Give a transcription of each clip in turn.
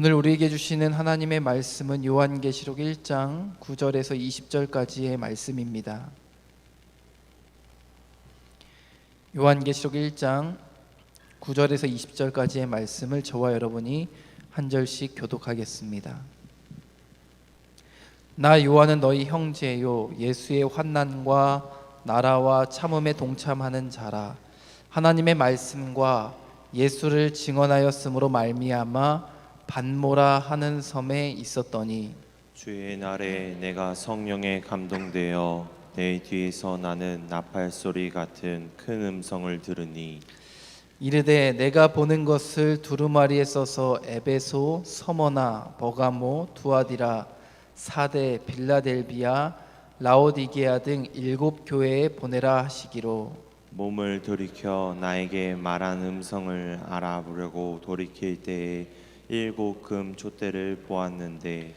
오늘 우리에게 주시는 하나님의 말씀은 요한계시록 1장 9절에서 20절까지의 말씀입니다. 요한계시록 1장 9절에서 20절까지의 말씀을 저와 여러분이 한 절씩 교독하겠습니다. 나 요한은 너희 형제요 예수의 환난과 나라와 참음에 동참하는 자라 하나님의 말씀과 예수를 증언하였으므로 말미암아 반모라 하는 섬에 있었더니 주의 날에 내가 성령에 감동되어 내 뒤에서 나는 나팔 소리 같은 큰 음성을 들으니 이르되 내가 보는 것을 두루마리에 써서 에베소, 서머나, 버가모, 두아디라, 사대, 빌라델비아, 라오디게아 등 일곱 교회에 보내라 하시기로. 몸을 돌이켜 나에게 말한 음성을 알아보려고 돌이킬 때에 일곱 금 촛대를 보았는데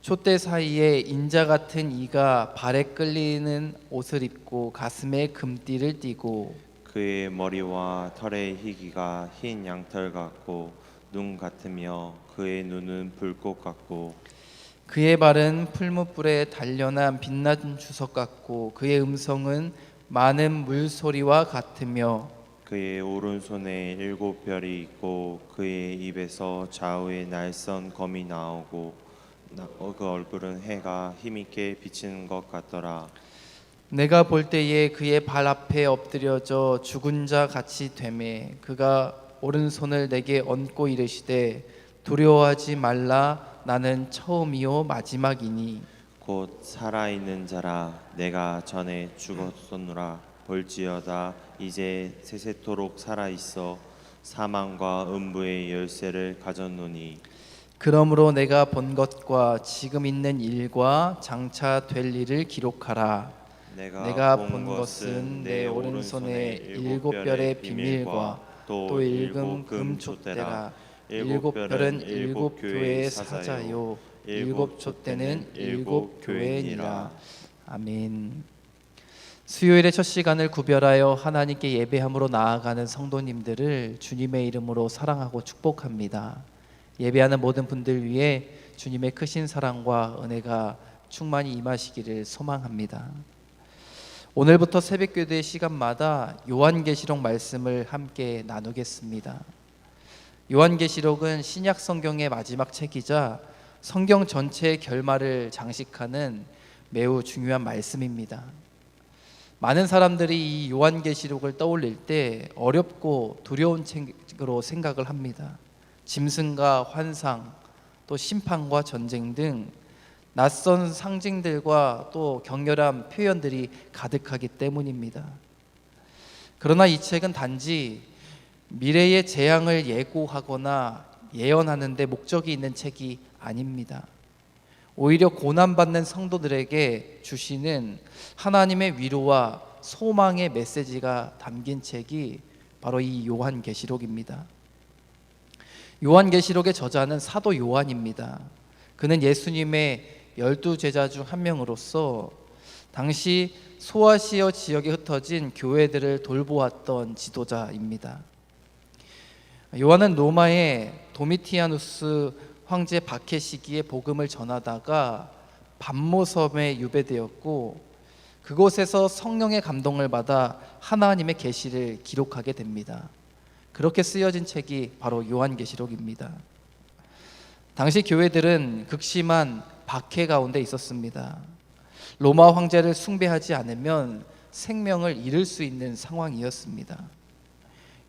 촛대 사이에 인자 같은 이가 발에 끌리는 옷을 입고 가슴에 금띠를 띠고 그의 머리와 털의 희기가 흰 양털 같고 눈 같으며 그의 눈은 불꽃 같고 그의 발은 풀무불에 단련한 빛난 주석 같고 그의 음성은 많은 물소리와 같으며 그의 오른손에 일곱 별이 있고 그의 입에서 좌우에 날선 검이 나오고 나- 어, 그 얼굴은 해가 힘있게 비치는 것 같더라. 내가 볼 때에 그의 발 앞에 엎드려져 죽은 자 같이 되매 그가 오른손을 내게 얹고 이르시되 두려워하지 말라 나는 처음이요 마지막이니. 곧 살아있는 자라 내가 전에 죽었었노라 볼지어다. 이제 세세토록 살아 있어 사망과 음부의 열쇠를 가졌노니. 그러므로 내가 본 것과 지금 있는 일과 장차 될 일을 기록하라. 내가, 내가 본 것은 내 오른손에 일곱 별의 비밀과 또 일금 금촛대라. 일곱 별은 일곱 교회의 사자요. 일곱 촛대는 일곱 교회니라. 아멘 수요일의 첫 시간을 구별하여 하나님께 예배함으로 나아가는 성도님들을 주님의 이름으로 사랑하고 축복합니다. 예배하는 모든 분들 위해 주님의 크신 사랑과 은혜가 충만히 임하시기를 소망합니다. 오늘부터 새벽 교대 시간마다 요한계시록 말씀을 함께 나누겠습니다. 요한계시록은 신약 성경의 마지막 책이자 성경 전체의 결말을 장식하는 매우 중요한 말씀입니다. 많은 사람들이 이 요한계시록을 떠올릴 때 어렵고 두려운 책으로 생각을 합니다. 짐승과 환상, 또 심판과 전쟁 등 낯선 상징들과 또 격렬한 표현들이 가득하기 때문입니다. 그러나 이 책은 단지 미래의 재앙을 예고하거나 예언하는 데 목적이 있는 책이 아닙니다. 오히려 고난받는 성도들에게 주시는 하나님의 위로와 소망의 메시지가 담긴 책이 바로 이 요한계시록입니다. 요한계시록의 저자는 사도 요한입니다. 그는 예수님의 열두 제자 중 한 명으로서 당시 소아시아 지역에 흩어진 교회들을 돌보았던 지도자입니다. 요한은 로마의 도미티아누스 황제 박해 시기에 복음을 전하다가 반모섬에 유배되었고 그곳에서 성령의 감동을 받아 하나님의 계시를 기록하게 됩니다. 그렇게 쓰여진 책이 바로 요한계시록입니다. 당시 교회들은 극심한 박해 가운데 있었습니다. 로마 황제를 숭배하지 않으면 생명을 잃을 수 있는 상황이었습니다.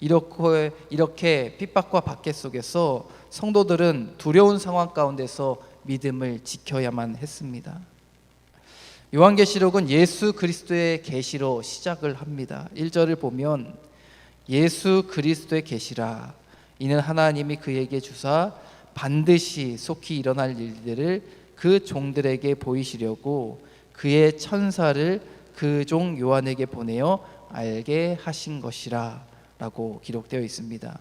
이렇게 이렇게 핍박과 박해 속에서 성도들은 두려운 상황 가운데서 믿음을 지켜야만 했습니다. 요한계시록은 예수 그리스도의 계시로 시작을 합니다. 1절을 보면 예수 그리스도의 계시라 이는 하나님이 그에게 주사 반드시 속히 일어날 일들을 그 종들에게 보이시려고 그의 천사를 그 종 요한에게 보내어 알게 하신 것이라 라고 기록되어 있습니다.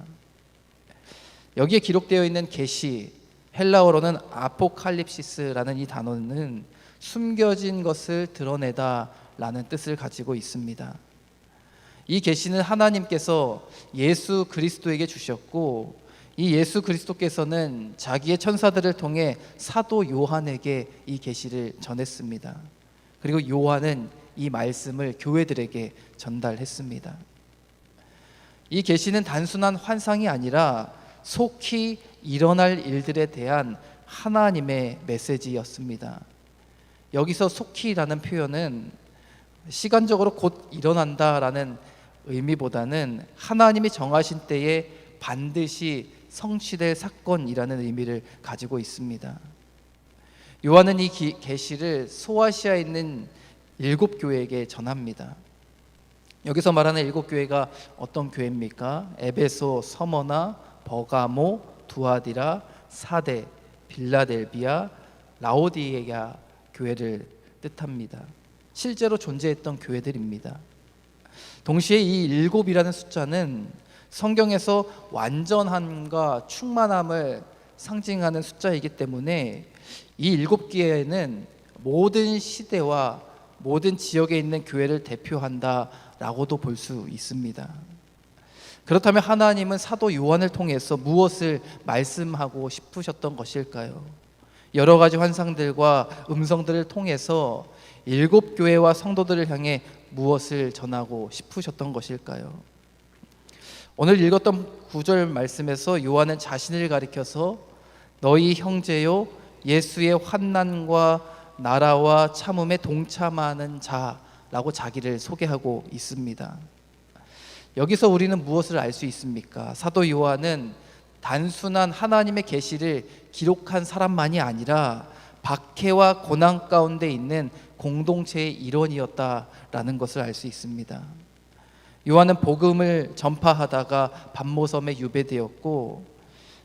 여기에 기록되어 있는 계시 헬라어로는 아포칼립시스라는 이 단어는 숨겨진 것을 드러내다라는 뜻을 가지고 있습니다. 이 계시는 하나님께서 예수 그리스도에게 주셨고 이 예수 그리스도께서는 자기의 천사들을 통해 사도 요한에게 이 계시를 전했습니다. 그리고 요한은 이 말씀을 교회들에게 전달했습니다. 이 계시는 단순한 환상이 아니라 속히 일어날 일들에 대한 하나님의 메시지였습니다. 여기서 속히라는 표현은 시간적으로 곧 일어난다라는 의미보다는 하나님이 정하신 때에 반드시 성취될 사건이라는 의미를 가지고 있습니다. 요한은 이 기- 계시를 소아시아에 있는 일곱 교회에게 전합니다. 여기서 말하는 일곱 교회가 어떤 교회입니까? 에베소, 서머나, 버가모, 두아디라, 사데, 빌라델비아, 라오디게아 교회를 뜻합니다. 실제로 존재했던 교회들입니다. 동시에 이 일곱이라는 숫자는 성경에서 완전함과 충만함을 상징하는 숫자이기 때문에 이 일곱 개는 모든 시대와 모든 지역에 있는 교회를 대표한다 라고도 볼 수 있습니다. 그렇다면 하나님은 사도 요한을 통해서 무엇을 말씀하고 싶으셨던 것일까요? 여러 가지 환상들과 음성들을 통해서 일곱 교회와 성도들을 향해 무엇을 전하고 싶으셨던 것일까요? 오늘 읽었던 구절 말씀에서 요한은 자신을 가리켜서 너희 형제요 예수의 환난과 나라와 참음에 동참하는 자 라고 자기를 소개하고 있습니다. 여기서 우리는 무엇을 알 수 있습니까? 사도 요한은 단순한 하나님의 계시를 기록한 사람만이 아니라 박해와 고난 가운데 있는 공동체의 일원이었다라는 것을 알 수 있습니다. 요한은 복음을 전파하다가 반모섬에 유배되었고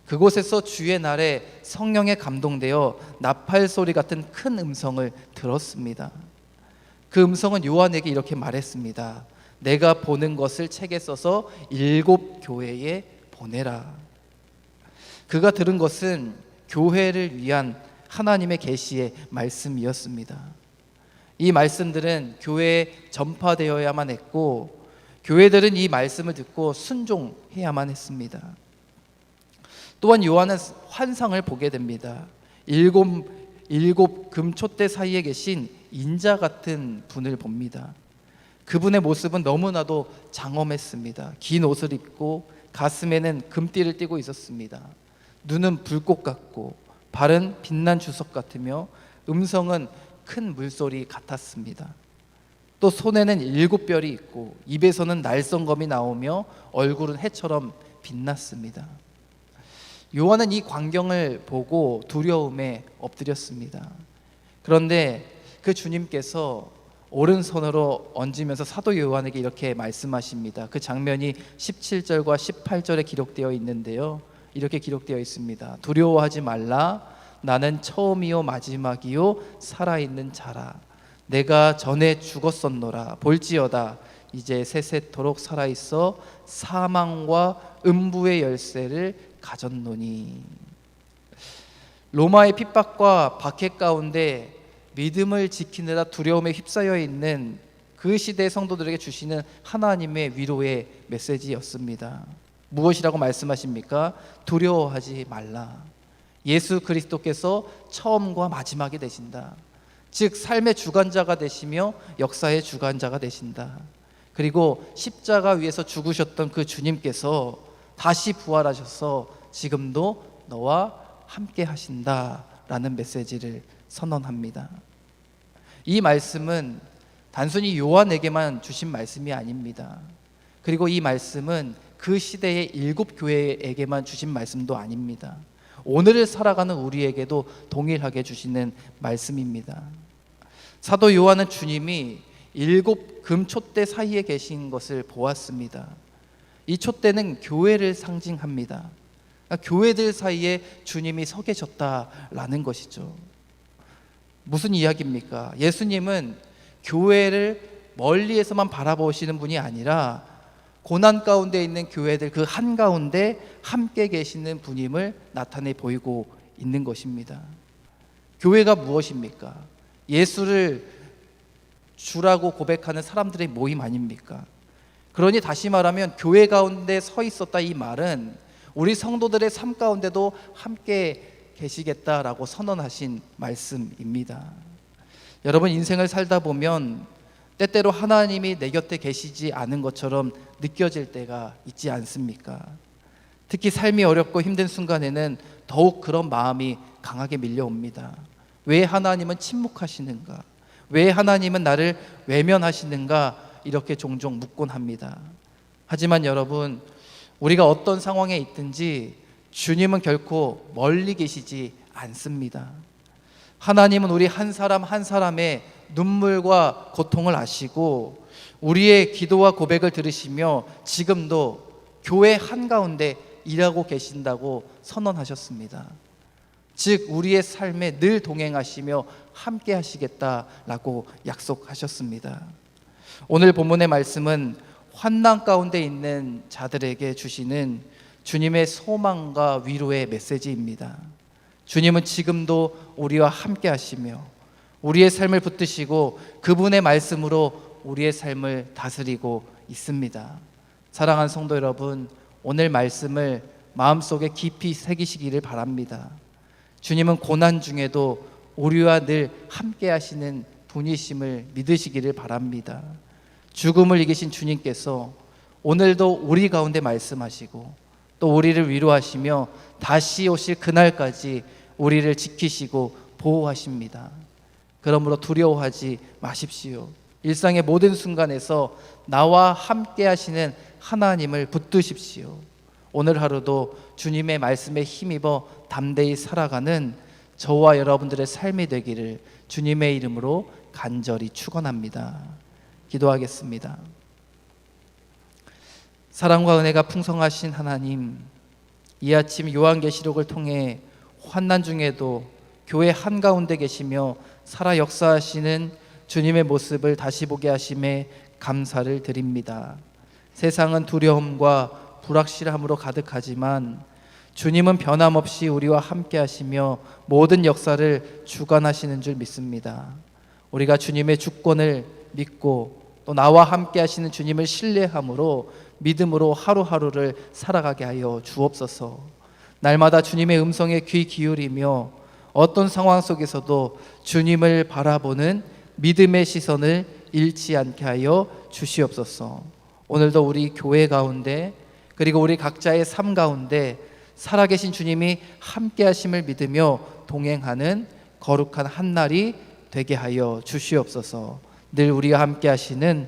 그곳에서 주의 날에 성령에 감동되어 나팔 소리 같은 큰 음성을 들었습니다. 그 음성은 요한에게 이렇게 말했습니다. 내가 보는 것을 책에 써서 일곱 교회에 보내라. 그가 들은 것은 교회를 위한 하나님의 계시의 말씀이었습니다. 이 말씀들은 교회에 전파되어야만 했고 교회들은 이 말씀을 듣고 순종해야만 했습니다. 또한 요한은 환상을 보게 됩니다. 일곱 일곱 금초대 사이에 계신 인자 같은 분을 봅니다. 그분의 모습은 너무나도 장엄했습니다. 긴 옷을 입고 가슴에는 금띠를 띠고 있었습니다. 눈은 불꽃 같고 발은 빛난 주석 같으며 음성은 큰 물소리 같았습니다. 또 손에는 일곱 별이 있고 입에서는 날성검이 나오며 얼굴은 해처럼 빛났습니다. 요한은 이 광경을 보고 두려움에 엎드렸습니다. 그런데 그 주님께서 오른손으로 얹으면서 사도 요한에게 이렇게 말씀하십니다. 그 장면이 17절과 18절에 기록되어 있는데요. 이렇게 기록되어 있습니다. 두려워하지 말라. 나는 처음이요 마지막이요 살아있는 자라. 내가 전에 죽었었노라. 볼지어다. 이제 세세토록 살아있어 사망과 음부의 열쇠를 가졌노니. 로마의 핍박과 박해 가운데 믿음을 지키느라 두려움에 휩싸여 있는 그 시대 성도들에게 주시는 하나님의 위로의 메시지였습니다. 무엇이라고 말씀하십니까? 두려워하지 말라. 예수 그리스도께서 처음과 마지막이 되신다. 즉 삶의 주관자가 되시며 역사의 주관자가 되신다. 그리고 십자가 위에서 죽으셨던 그 주님께서 다시 부활하셔서 지금도 너와 함께 하신다라는 메시지를 선언합니다. 이 말씀은 단순히 요한에게만 주신 말씀이 아닙니다. 그리고 이 말씀은 그 시대의 일곱 교회에게만 주신 말씀도 아닙니다. 오늘을 살아가는 우리에게도 동일하게 주시는 말씀입니다. 사도 요한은 주님이 일곱 금촛대 사이에 계신 것을 보았습니다. 이 촛대는 교회를 상징합니다. 그러니까 교회들 사이에 주님이 서 계셨다라는 것이죠. 무슨 이야기입니까? 예수님은 교회를 멀리에서만 바라보시는 분이 아니라 고난 가운데 있는 교회들 그 한가운데 함께 계시는 분임을 나타내 보이고 있는 것입니다. 교회가 무엇입니까? 예수를 주라고 고백하는 사람들의 모임 아닙니까? 그러니 다시 말하면 교회 가운데 서 있었다 이 말은 우리 성도들의 삶 가운데도 함께 계시겠다라고 선언하신 말씀입니다. 여러분 인생을 살다 보면 때때로 하나님이 내 곁에 계시지 않은 것처럼 느껴질 때가 있지 않습니까? 특히 삶이 어렵고 힘든 순간에는 더욱 그런 마음이 강하게 밀려옵니다. 왜 하나님은 침묵하시는가? 왜 하나님은 나를 외면하시는가? 이렇게 종종 묻곤 합니다. 하지만 여러분, 우리가 어떤 상황에 있든지 주님은 결코 멀리 계시지 않습니다. 하나님은 우리 한 사람 한 사람의 눈물과 고통을 아시고 우리의 기도와 고백을 들으시며 지금도 교회 한가운데 일하고 계신다고 선언하셨습니다. 즉 우리의 삶에 늘 동행하시며 함께 하시겠다라고 약속하셨습니다. 오늘 본문의 말씀은 환난 가운데 있는 자들에게 주시는 주님의 소망과 위로의 메시지입니다. 주님은 지금도 우리와 함께 하시며 우리의 삶을 붙드시고 그분의 말씀으로 우리의 삶을 다스리고 있습니다. 사랑하는 성도 여러분, 오늘 말씀을 마음속에 깊이 새기시기를 바랍니다. 주님은 고난 중에도 우리와 늘 함께 하시는 분이심을 믿으시기를 바랍니다. 죽음을 이기신 주님께서 오늘도 우리 가운데 말씀하시고 또 우리를 위로하시며 다시 오실 그날까지 우리를 지키시고 보호하십니다. 그러므로 두려워하지 마십시오. 일상의 모든 순간에서 나와 함께 하시는 하나님을 붙드십시오. 오늘 하루도 주님의 말씀에 힘입어 담대히 살아가는 저와 여러분들의 삶이 되기를 주님의 이름으로 간절히 축원합니다. 기도하겠습니다. 사랑과 은혜가 풍성하신 하나님, 이 아침 요한계시록을 통해 환난 중에도 교회 한가운데 계시며 살아 역사하시는 주님의 모습을 다시 보게 하심에 감사를 드립니다. 세상은 두려움과 불확실함으로 가득하지만 주님은 변함없이 우리와 함께 하시며 모든 역사를 주관하시는 줄 믿습니다. 우리가 주님의 주권을 믿고 또 나와 함께 하시는 주님을 신뢰함으로 믿음으로 하루하루를 살아가게 하여 주옵소서. 날마다 주님의 음성에 귀 기울이며 어떤 상황 속에서도 주님을 바라보는 믿음의 시선을 잃지 않게 하여 주시옵소서. 오늘도 우리 교회 가운데 그리고 우리 각자의 삶 가운데 살아계신 주님이 함께 하심을 믿으며 동행하는 거룩한 한 날이 되게 하여 주시옵소서. 늘 우리와 함께 하시는